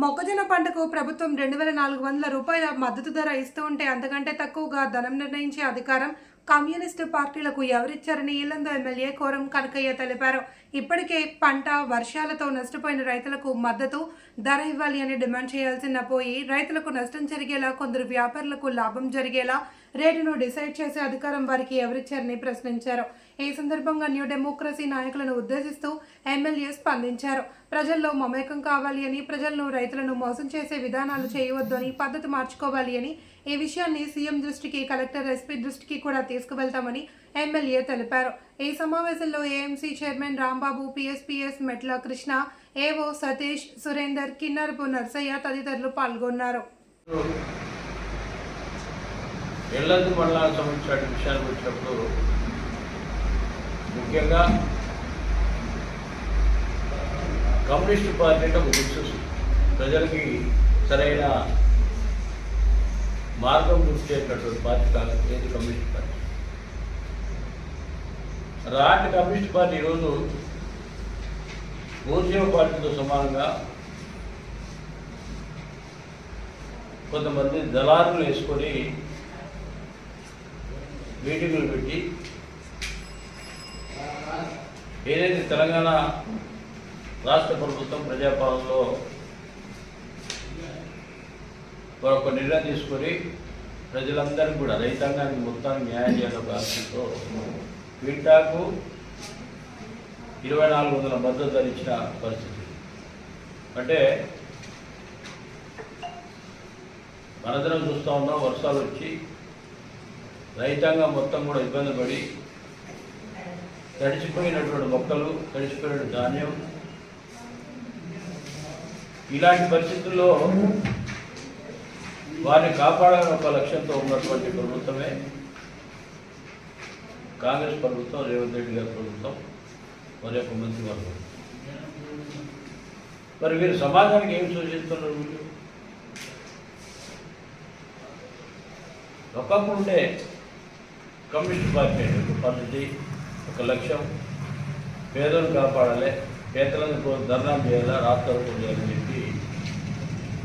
మొక్కజొన్న పంటకు ప్రభుత్వం రెండు వేల నాలుగు వందల రూపాయల మద్దతు ధర ఇస్తూ ఉంటే అంతకంటే తక్కువగా ధనం నిర్ణయించే అధికారం కమ్యూనిస్టు పార్టీలకు ఎవరిచ్చారని ఇల్లందు ఎమ్మెల్యే కోరం కనకయ్య తెలిపారు. ఇప్పటికే పంట వర్షాలతో నష్టపోయిన రైతులకు మద్దతు ధర ఇవ్వాలి అని డిమాండ్ చేయాల్సిన పోయి రైతులకు నష్టం జరిగేలా కొందరు వ్యాపారులకు లాభం జరిగేలా రేటును డిసైడ్ చేసే అధికారం వారికి ఎవరిచ్చారని ప్రశ్నించారు. ఈ సందర్భంగా న్యూ డెమోక్రసీ నాయకులను ఉద్దేశిస్తూ ఎమ్మెల్యే స్పందించారు. ప్రజల్లో మమేకం కావాలి అని ప్రజలను రైతులను మోసం చేసే విధానాలు చేయవద్దు అని పద్ధతి మార్చుకోవాలి అని ఈ విషయాన్ని సీఎం దృష్టికి కలెక్టర్ ఎస్పీ దృష్టికి కూడా తీసుకువెళ్తామని ఎమ్మెల్యే తెలిపారు. ఈ సమావేశంలో ఏఎంసీ చైర్మన్ రాంబాబు పిఎస్పిఎస్ మెట్ల కృష్ణ ఏవో సతీష్ సురేందర్ కిన్నరపు నర్సయ్య తదితరులు పాల్గొన్నారు. సంబంధించిన విషయానికి వచ్చినప్పుడు ముఖ్యంగా కమ్యూనిస్ట్ పార్టీ అంటే ఒక దిక్సూచి ప్రజలకి సరైన మార్గం గుర్తించేటటువంటి పార్టీ కాదు ఏది కమ్యూనిస్ట్ పార్టీ. రాటి కమ్యూనిస్ట్ పార్టీ ఈరోజు పూర్జీవ పార్టీతో సమానంగా కొంతమంది దళారులు వేసుకొని మీటింగులు పెట్టి ఏదైతే తెలంగాణ రాష్ట్ర ప్రభుత్వం ప్రజాపాలనలో ఒక నిర్ణయం తీసుకొని ప్రజలందరికీ కూడా రైతాంగానికి మొత్తాన్ని న్యాయం చేయాలనే ఆశతో క్వింటాకు ఇరవై నాలుగు వందల మద్దతు ధరించిన పరిస్థితి. అంటే మనందరం చూస్తూ ఉన్నాం వర్షాలు వచ్చి రైతాంగం మొత్తం కూడా ఇబ్బంది పడి తడిచిపోయినటువంటి మొక్కలు తడిచిపోయిన ధాన్యం ఇలాంటి పరిస్థితుల్లో వారిని కాపాడాలని ఒక లక్ష్యంతో ఉన్నటువంటి ప్రభుత్వమే. కాంగ్రెస్ ప్రభుత్వం రేవంత్ రెడ్డి గారి ప్రభుత్వం మరి యొక్క మంత్రివర్గం మరి వీరు సమాజానికి ఏం సూచిస్తున్నారు వీళ్ళు? ఒకప్పుడు ఉండే కమ్యూనిస్ట్ పార్టీ అంటే ఒక పద్ధతి ఒక లక్ష్యం. పేదలను కాపాడాలి పేదలను ధర్నా చేయాలా రాష్ట్రాలు చేయాలని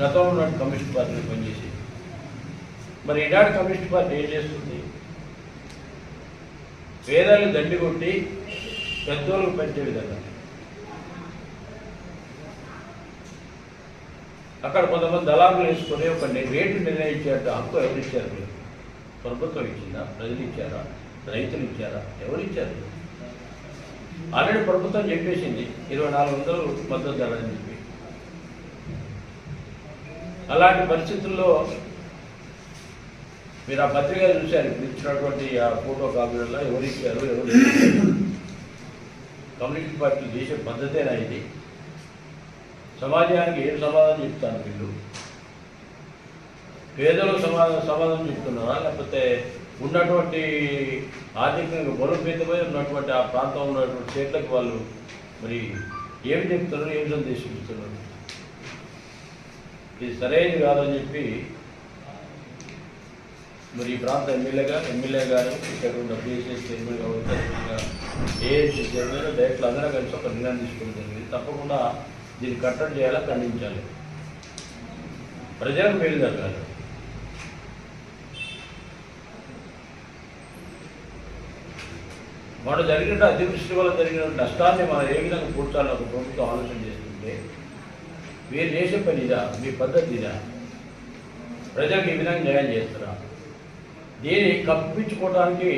గతంలో ఉన్న కమ్యూనిస్ట్ పార్టీలు పనిచేసి మరి ఈనాడు కమ్యూనిస్ట్ పార్టీ ఏం చేస్తుంది? వేదాలు దండి కొట్టి పెద్దోళ్ళకు పెంచే విధంగా. అక్కడ కొంతమంది దళారులు వేసుకొని ఒక రేటు నిర్ణయించారు హక్కు ఎవరు ఇచ్చారు మీరు? ప్రభుత్వం ఇచ్చిందా? ప్రజలు ఇచ్చారా? రైతులు ఇచ్చారా? ఎవరు ఇచ్చారు? ఆల్రెడీ ప్రభుత్వం చెప్పేసింది. ఇరవై నాలుగు వందలు మద్దతు ధర అని అలాంటి పరిస్థితుల్లో మీరు ఆ పత్రిక చూశారు. ఇప్పుడు ఇచ్చినటువంటి ఆ ఫోటో కాపీలలో ఎవరు ఇచ్చారు ఎవరు కమ్యూనిస్ట్ పార్టీలు చేసే పద్ధతేనా ఇది? సమాజానికి ఏం సమాధానం చెప్తాను వీళ్ళు? పేదలు సమాధానం సమాధానం చెప్తున్నారా? లేకపోతే ఉన్నటువంటి ఆర్థికంగా బలోపేతమై ఉన్నటువంటి ఆ ప్రాంతంలో ఉన్నటువంటి స్టేట్లకు వాళ్ళు మరి ఏమి చెప్తున్నారు? ఏం సందేశం ఇస్తున్నారు? ఇది సరైనది కాదని చెప్పి మరి ఈ ప్రాంత ఎమ్మెల్యేగా ఎమ్మెల్యే గారు ఇక్కడ ఉన్న పిఎస్ఎస్ చైర్మన్ కావచ్చు ఏఎస్సీ చైర్మన్ డైరెక్టర్ అందరూ కలిసి ఒక నిర్ణయం తీసుకోవడం జరిగింది. తప్పకుండా దీన్ని కట్టడి చేయాలా ఖండించాలి. ప్రజలకు మేలు జరగాలి. మన జరిగిన అతివృష్టి వల్ల జరిగిన నష్టాన్ని మనం ఏ విధంగా కూర్చాలని ఒక ప్రభుత్వం ఆలోచన చేస్తుంటే మీరు చేసే పని ఇదా మీ పద్ధతి ఇదా ప్రజలకు ఈ విధంగా న్యాయం చేస్తారా? దీన్ని కప్పించుకోవడానికి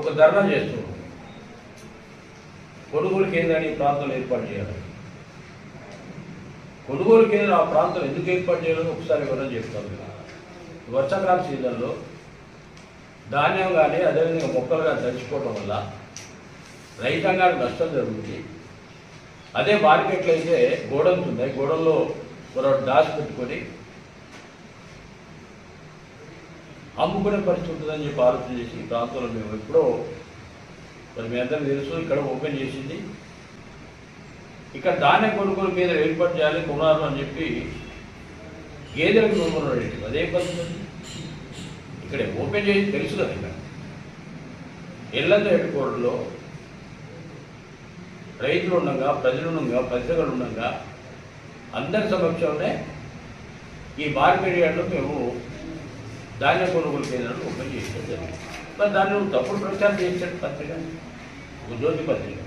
ఒక ధర్నా చేస్తున్నాం కొనుగోలు కేంద్రాన్ని ఈ ప్రాంతంలో ఏర్పాటు చేయాలి. కొనుగోలు కేంద్రం ఆ ప్రాంతం ఎందుకు ఏర్పాటు చేయాలని ఒకసారి వివరణ చెప్తాను. వర్షాకాల సీజన్లో ధాన్యం కానీ అదేవిధంగా మొక్కలు కానీ తడిచిపోవడం వల్ల రైతాంగానికి నష్టం జరుగుతుంది. అదే మార్కెట్లో అయితే గోడౌన్స్ ఉన్నాయి గోడౌన్లో మరో డాస్ పెట్టుకొని అమ్ముకునే పరిస్థితి ఉంటుందని చెప్పి ఆలోచన చేసి ఈ ప్రాంతంలో మేము ఎప్పుడో మరి మీ అందరికీ తెలుసు ఇక్కడ ఓపెన్ చేసింది. ఇక్కడ ధాన్యం కొనుగోలు మీద ఏర్పాటు చేయాలి కొనాలి అని చెప్పి గేదెలకు కొనుగోలు అదే పద్ధతి ఇక్కడ ఓపెన్ చేసి తెలుసు కదా ఇక్కడ. ఇళ్ళతో ఎట్టుకోవడంలో రైతులు ఉండగా ప్రజలు ఉండగా ప్రజలు ఉండగా అందరి సమక్షంలోనే ఈ మార్కెట్ యార్డ్లో మేము ధాన్య కొనుగోలు కేంద్రాలు ఓపెన్ చేయడం జరిగింది. మరి దాన్ని తప్పుడు ప్రచారం చేశాడు పత్రిక ఒక జ్యోతి పత్రిక.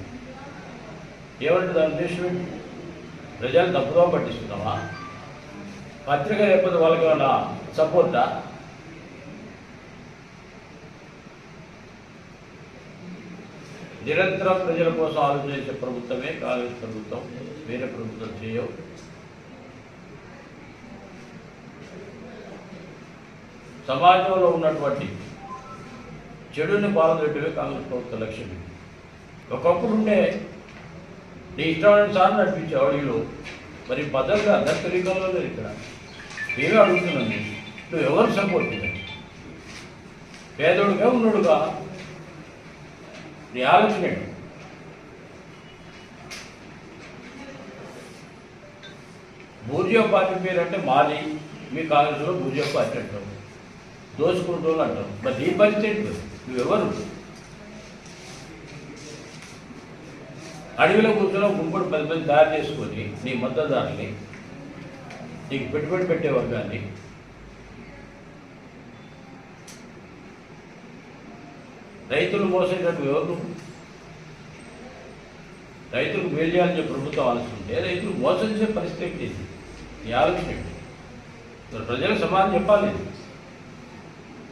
ఏమంటే దాని ఉద్దేశం ఏంటి? ప్రజలు తప్పుదో పట్టిస్తున్నావా? పత్రిక లేకపోతే వాళ్ళకి ఏమన్నా సపోర్టా? నిరంతరం ప్రజల కోసం ఆలోచించే ప్రభుత్వమే కాంగ్రెస్ ప్రభుత్వం. వేరే ప్రభుత్వం చేయవు. సమాజంలో ఉన్నటువంటి చెడుని పాల్గొట్టడమే కాంగ్రెస్ ప్రభుత్వ లక్ష్యం. ఒకప్పుడుండే ఒకప్పుడు ఉండే నీ ఇష్టమైన సార్లు నడిపించావు మరి భద్రత అందరి తెలియకంలో లేదు ఇక్కడ. మేమే అడుగుతున్నాను నువ్వు ఎవరు సపోర్ట్ పేదోడుగా ఉన్నోడుగా నీ ఆలోచన బూర్జో పార్టీ పేరు అంటే మాది మీ కాంగ్రెస్లో బూర్జో పార్టీ అంటారు దోచుకుంటోళ్ళు అంటారు మరి నీ పరిస్థితి ఏంటి నువ్వెవరు? అడవిలో కూర్చొని గుంపుడు పది మంది తయారు చేసుకొని నీ మద్దతుదారుని నీకు పెట్టుబడి పెట్టే వర్గాన్ని రైతులు మోసేటట్టు ఎవరు? రైతులకు మేలు చేయాలని చెప్పి ప్రభుత్వం ఆలోచిస్తుంటే రైతులు మోసం చేసే పరిస్థితి ఏంటి? నీ ఆలోచన ఏంటి? ప్రజలకు సమాధానం చెప్పాలి.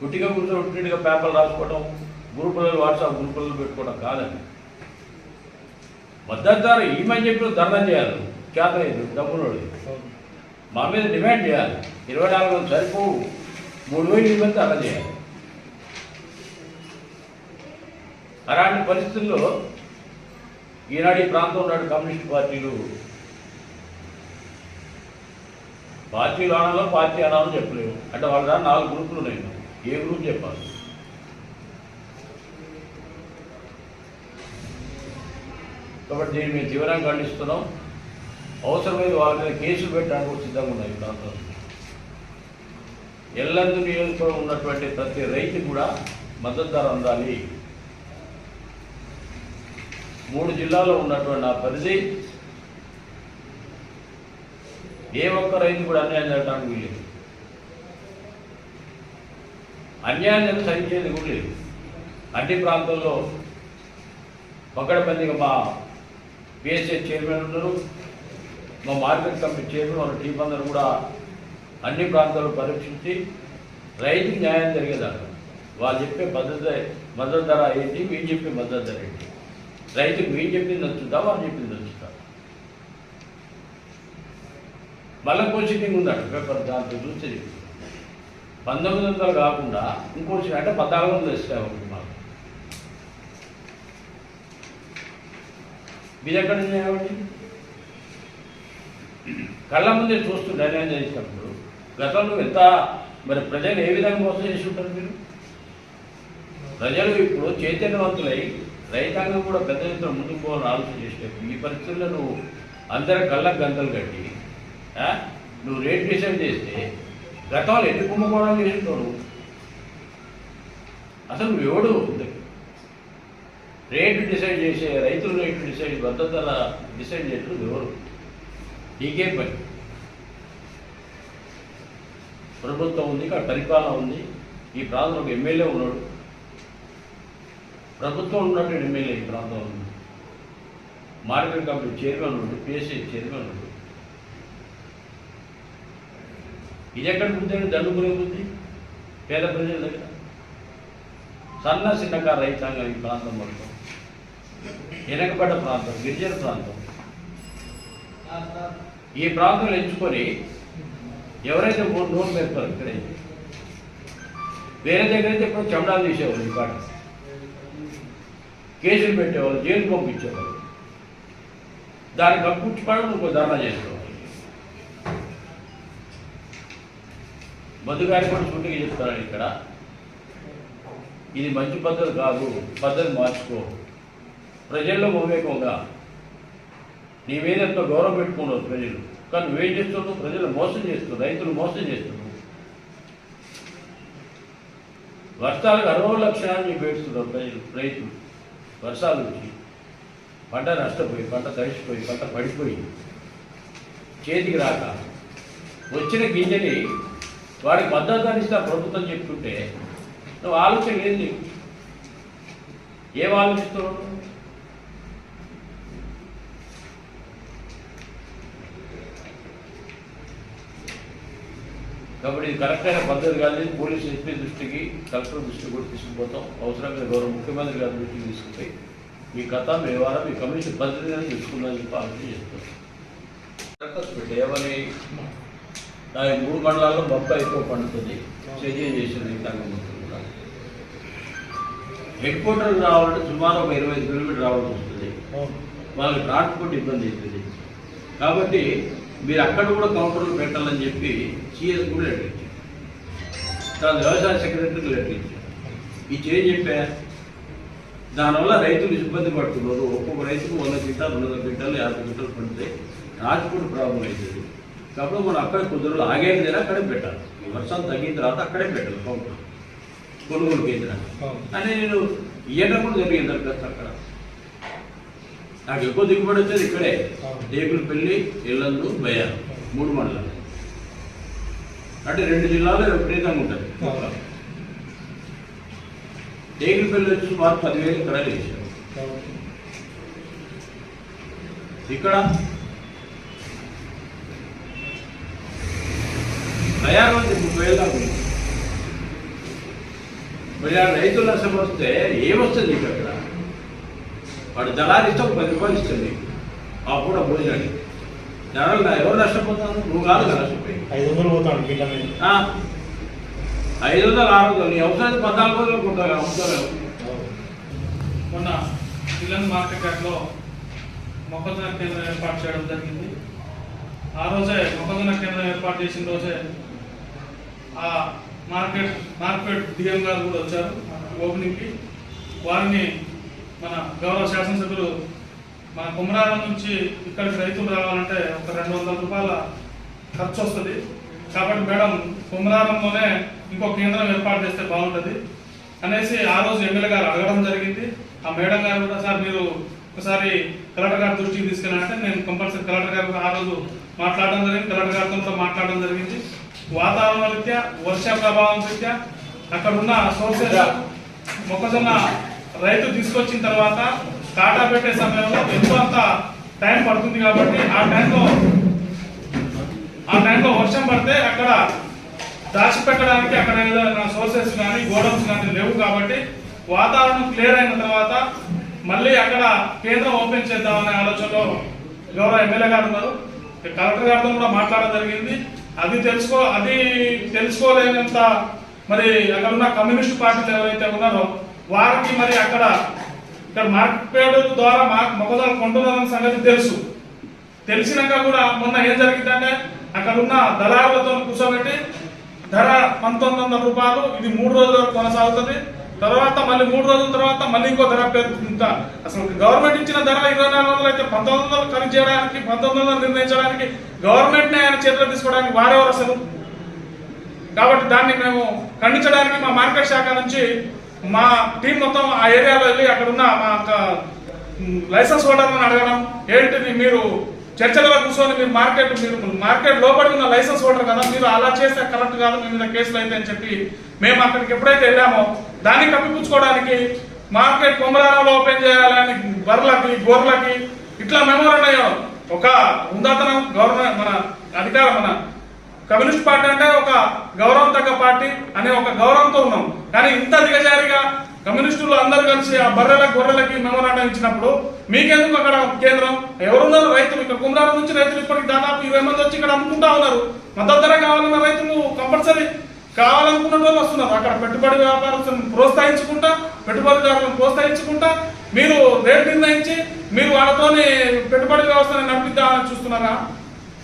గుట్టిగా కూర్చొని ఉట్టిగా పేపర్లు రాసుకోవడం గ్రూపులలో వాట్సాప్ గ్రూపులలో పెట్టుకోవడం కాదండి. మద్దతుదారు ఈమని చెప్పి ధర్నా చేయాలి. చేతలేదు డబ్బునోడు మా మీద డిమాండ్ చేయాలి. ఇరవై నాలుగు వందలు సరిపోవు. మూడు వేలు ఇవ్వండి ధర్నా చేయాలి. అలాంటి పరిస్థితుల్లో ఈనాడు ఈ ప్రాంతంలో ఉన్నాడు కమ్యూనిస్ట్ పార్టీలు పార్టీలు అనాలో పార్టీ అనాలో చెప్పలేము అంటే వాళ్ళ దాని నాలుగు గ్రూపులు ఉన్నాయి. ఏ గ్రూప్ చెప్పాలి? కాబట్టి దీన్ని మేము తీవ్రంగా ఖండిస్తున్నాం. అవసరమైన వాళ్ళ మీద కేసులు పెట్టడానికి కూడా సిద్ధంగా ఉన్నాయి ఈ ప్రాంతంలో. ఎల్లందు నియోజకవర్గం ఉన్నటువంటి ప్రతి రైతు కూడా మద్దతు ధర అందాలి. మూడు జిల్లాల్లో ఉన్నటువంటి ఆ పరిధి ఏ ఒక్క రైతు కూడా అన్యాయం జరగడానికి వీలేదు అన్యాయం సహించేది కూడా లేదు. అన్ని ప్రాంతాల్లో పకడబందిగా మా పిఎస్ఏ చైర్మన్ ఉన్నారు మా మార్కెట్ కమిటీ చైర్మన్ వాళ్ళ టీం అందరూ కూడా అన్ని ప్రాంతాల్లో పరీక్షించి రైతుకి న్యాయం జరిగేదాన్ని వాళ్ళు చెప్పే మద్దతు మద్దతు ధర ఏంటి? వీళ్ళు చెప్పే మద్దతు ధర ఏంటి? రైతుకు మీరు చెప్పింది నచ్చుతా వారు చెప్పింది నచ్చుతా. మళ్ళీ కోచింగ్ ఉందట పేపర్ దాంట్లో చూస్తే పంతొమ్మిది వందలు కాకుండా ఇంకోటి అంటే పద్నాలుగు వందలు ఇస్తాయి మాకు మీరు ఎక్కడ చేయాలండి కళ్ళ ముందే చూస్తూ నిర్ణయం చేసినప్పుడు గతంలో ఎంత మరి ప్రజలు ఏ విధంగా మోసం చేసి ఉంటారు మీరు? ప్రజలు ఇప్పుడు చైతన్యవంతులై రైతాంగం కూడా పెద్ద ఎత్తున ముందుకు పోవాలని ఆలోచన చేసేటప్పుడు ఈ పరిస్థితుల్లో నువ్వు అందరి కళ్ళకు గంతలు కట్టి నువ్వు రేట్ డిసైడ్ చేస్తే గతంలో ఎన్ని కుంభకోణాలు చేసింటావు అసలు నువ్వు ఎవడు? రేటు డిసైడ్ చేసే రైతుల రేటు డిసైడ్ భద్రతల డిసైడ్ చేయడం ఎవరు? నీకే పని. ప్రభుత్వం ఉంది ఇక్కడ పరిపాలన ఉంది. ఈ ప్రాంతంలో ఎమ్మెల్యే ఉన్నాడు. ప్రభుత్వం ఉన్నట్టు ఎమ్మెల్యే ఈ ప్రాంతంలో ఉంది. మార్కెట్ కమిటీ చైర్మన్ ఉంది పిఎస్సీ చైర్మన్ ఉంది. ఇది ఎక్కడ బుద్ధి దండుకునే ఉంది పేద ప్రజల దగ్గర. సన్న చిన్నకారు రైతాంగం ఈ ప్రాంతం మొత్తం. వెనకబడ్డ ప్రాంతం గిరిజన ప్రాంతం. ఈ ప్రాంతంలో ఎంచుకొని ఎవరైతే మూడు నోట్లు పెడతారు ఇక్కడైతే వేరే దగ్గర అయితే ఇప్పుడు చెమడాలు తీసేవాళ్ళు ఈ పాట కేసులు పెట్టేవాళ్ళు జైలు పంపించేవాళ్ళు. దాన్ని కప్పుచ్చుకోవడం ఇంకో ధర్నా చేసుకోవాలి. మధు కూడా సూటిగా చెప్తాను ఇక్కడ. ఇది మంచి పద్ధతి కాదు పద్ధతి మార్చుకో. ప్రజల్లో మమేకంగా. నీ మీద ఎంతో గౌరవం పెట్టుకున్నావు ప్రజలు? కానీ నువ్వేం చేస్తున్నావు? ప్రజలు మోసం చేస్తున్నావు రైతులు మోసం చేస్తున్నావు వర్షాలకు అరవై లక్షణాన్ని పెడుతున్నావు ప్రజలు రైతులు. వర్షాలు వచ్చి పంట నష్టపోయి పంట తడిసిపోయి పంట పడిపోయి చేతికి రాక వచ్చిన గింజని వాడికి మద్దతు ఇస్తా ప్రభుత్వం చెప్తుంటే నువ్వు ఆలోచన ఏంది ఏం ఆలోచిస్తున్నావు? కాబట్టి ఇది కరెక్ట్ అయిన పద్ధతి కాదు. పోలీస్ ఎస్పీ దృష్టికి కలెక్టర్ దృష్టికి కూడా తీసుకుపోతాం. అవసరంగా గౌరవ ముఖ్యమంత్రి గారి దృష్టికి తీసుకుపోయి మీ కథ మీ వారం మీ కమిషన్ పద్ధతిగానే తీసుకుందని చెప్పి ఆలోచన ఏమని? దాని మూడు మండలాల్లో మొక్క ఎక్కువ పండుతుంది. చర్య చేసింది? కూడా. హెడ్ క్వార్టర్ రావాలంటే సుమారు ఒక ఇరవై ఐదు కిలోమీటర్ రావాల్సి వస్తుంది. వాళ్ళకి ట్రాన్స్పోర్ట్ ఇబ్బంది అవుతుంది. కాబట్టి మీరు అక్కడ కూడా కౌంటర్లు పెట్టాలని చెప్పి సిఎస్ కూడా లెటర్ ఇచ్చారు. తర్వాత వ్యవసాయ సెక్రటరీకి లెటర్ ఇచ్చారు. ఇచ్చి చెప్పా? దానివల్ల రైతులు ఇబ్బంది పడుతున్నారు. ఒక్కొక్క రైతుకు వంద క్వింటాలు రెండు వందల క్వింటాలు యాభై క్వింటాలు పడితే ట్రాన్స్పోర్ట్ ప్రాబ్లం అవుతుంది కాబట్టి మనం అక్కడ కుదరలు ఆగేది అక్కడే పెట్టాలి. ఈ వర్షం తగ్గిన తర్వాత అక్కడే పెట్టాలి కౌంటర్ కొనుగోలు కేంద్రాన్ని. అని నేను ఇయ్యడం కూడా జరిగింది దరఖాస్తు అక్కడ. నాకు ఎక్కువ దిగుబడి వచ్చేది ఇక్కడే. టేకులు పెళ్ళి ఇల్లందు బయ్యారు మూడు మండలాలు. అంటే రెండు జిల్లాలు విపరీతంగా ఉంటుంది. టేకులు పెళ్ళి వచ్చి సుమారు పదివేలు ఇక్కడ వేసారు ఇక్కడ బయ్యారు వచ్చి ముప్పై వేలు దాకా మరి ఆ రైతులు నష్టం వస్తే ఏమొస్తుంది నీకు అక్కడ వాడు దళాలు ఇస్తే ఒక పది రూపాయలు ఇస్తుంది ఆ పూట భోజనానికి. దళాలు నా- ఎవరు నష్టపోతారు? నువ్వు కాదు కదా ఐదు వందలు ఆ, ఐదు వందలు ఆరు వందలు. నీ అవసరం పద్నాలుగు వందలు కొంటారు అమ్ముతారు మొన్న ఇల్లన్ మార్కెట్ యార్డ్లో మొక్కజొన్న కేంద్రం ఏర్పాటు చేయడం జరిగింది. ఆ రోజే మొక్కజొన్న కేంద్రం ఏర్పాటు చేసిన రోజే ఆ మార్కెట్ మార్కెట్ డిఎం గారు కూడా వచ్చారు. ఓపెనింగ్కి. వారిని మన గౌరవ శాసనసభ్యులు మన కుమరాల నుంచి ఇక్కడికి రైతులు రావాలంటే ఒక రెండు వందల రూపాయల ఖర్చు వస్తుంది. కాబట్టి మేడం కుమరారంలోనే ఇంకో కేంద్రం ఏర్పాటు చేస్తే బాగుంటుంది. అనేసి ఆ రోజు ఎమ్మెల్యే గారు అడగడం జరిగింది. ఆ మేడం గారు కూడా సార్ మీరు ఒకసారి కలెక్టర్ గారి దృష్టికి తీసుకెళ్ళాలంటే నేను కంపల్సరీ కలెక్టర్ గారు ఆ రోజు మాట్లాడడం జరిగింది. కలెక్టర్ గారితో మాట్లాడడం జరిగింది. వాతావరణ రీత్యా వర్ష ప్రభావం రీత్యా అక్కడ ఉన్న సోర్సెస్ మొక్కజొన్న రైతు తీసుకొచ్చిన తర్వాత కాటా పెట్టే సమయంలో ఎక్కువ అంత టైం పడుతుంది కాబట్టి ఆ టైంలో ఆ టైంలో వర్షం పడితే అక్కడ దాచిపెట్టడానికి అక్కడ ఏదైనా సోర్సెస్ కానీ గోడౌన్స్ కానీ లేవు కాబట్టి వాతావరణం క్లియర్ అయిన తర్వాత మళ్ళీ అక్కడ కేంద్రం ఓపెన్ చేద్దామనే ఆలోచనలో గౌరవ ఎమ్మెల్యే గారు ఉన్నారు. కలెక్టర్ గారితో కూడా మాట్లాడడం జరిగింది. అది తెలుసుకో అది తెలుసుకోలేనంత మరి అక్కడ ఉన్న కమ్యూనిస్ట్ పార్టీలు ఎవరైతే ఉన్నారో వారికి మరి అక్కడ ఇక్కడ మార్కెట్ ద్వారా మా- మొక్కజొన్న కొంటున్నారన్న సంగతి తెలుసు. తెలిసినాక కూడా మొన్న ఏం జరిగిందంటే అక్కడ ఉన్న దళారులతో కూర్చోబెట్టి ధర పంతొమ్మిది వందల రూపాయలు ఇది మూడు రోజుల వరకు కొనసాగుతుంది. తర్వాత మళ్ళీ మూడు రోజుల తర్వాత మళ్ళీ ఇంకో ధర పెరుగుతుందా అసలు గవర్నమెంట్ ఇచ్చిన ధర ఇరవై నాలుగు వందలు అయితే పంతొమ్మిది వందలు ఖరీదు చేయడానికి పంతొమ్మిది వందలు నిర్ణయించడానికి గవర్నమెంట్నే ఆయన చేతిలో తీసుకోవడానికి వారెవరు అసలు? కాబట్టి దాన్ని మేము ఖండించడానికి మా మార్కెట్ శాఖ నుంచి మా టీం మొత్తం ఆ ఏరియాలో వెళ్ళి అక్కడ ఉన్న మా యొక్క, లైసెన్స్ హోల్డర్లను అడగడం ఏంటిది మీరు చర్చలలో కూర్చొని మీరు మార్కెట్ మీరు మార్కెట్ లోపలి ఉన్న లైసెన్స్ హోల్డర్ కదా మీరు అలా చేస్తే కరెక్ట్ కాదు మీ మీద కేసులు అయితే అని చెప్పి మేము అక్కడికి ఎప్పుడైతే వెళ్ళామో దాన్ని కప్పిపుచ్చుకోవడానికి మార్కెట్ కొమరాలలో ఓపెన్ చేయాలని బర్లకి గోర్లకి ఇట్లా మెమోరాండం అయ్యాం. ఒక ఉందాతనం గవర్నమెంట్ మన అధికారం మన కమ్యూనిస్ట్ పార్టీ అంటే ఒక గౌరవం తగ్గ పార్టీ అనే ఒక గౌరవంతో ఉన్నాం. కానీ ఇంత దిగజారిగా కమ్యూనిస్టులు అందరూ కలిసి ఆ బర్రెల గొర్రెలకి మెమోరాండం ఇచ్చినప్పుడు మీకెందుకు అక్కడ కేంద్రం? ఎవరున్నారు రైతులు? ఇక్కడ కుమరాల నుంచి రైతులు ఇప్పటికి దాదాపు ఇరవై మంది వచ్చి ఇక్కడ అమ్ముకుంటా ఉన్నారు. మద్దతు ధర కావాలన్న రైతులు కంపల్సరీ కావాలనుకున్న వాళ్ళు వస్తున్నారు. అక్కడ పెట్టుబడి వ్యాపారస్తులను ప్రోత్సహించుకుంటా పెట్టుబడిదారులను ప్రోత్సహించుకుంటా మీరు రేటు నిర్ణయించి మీరు వాళ్ళతోని పెట్టుబడి వ్యవస్థను నడిపిద్దామని చూస్తున్నారా?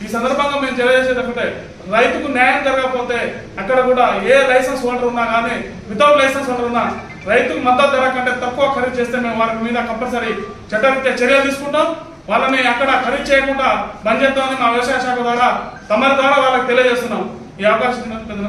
ఈ సందర్భంగా మేము తెలియజేసేది ఒకటే. రైతుకు న్యాయం జరగకపోతే అక్కడ కూడా ఏ లైసెన్స్ హోల్డర్ ఉన్నా కానీ వితౌట్ లైసెన్స్ హోల్డర్ ఉన్నా రైతుకు మద్దతు ధర కంటే తక్కువ ఖరీదు చేస్తే మేము వారి మీద కంపల్సరీ చట్టరీత్యా చర్యలు తీసుకుంటాం. వాళ్ళని అక్కడ ఖరీదు చేయకుండా బంద్ చేద్దామని మా వ్యవసాయ శాఖ ద్వారా తమరి ద్వారా వాళ్ళకి తెలియజేస్తున్నాం. ఈ అవకాశం పెద్ద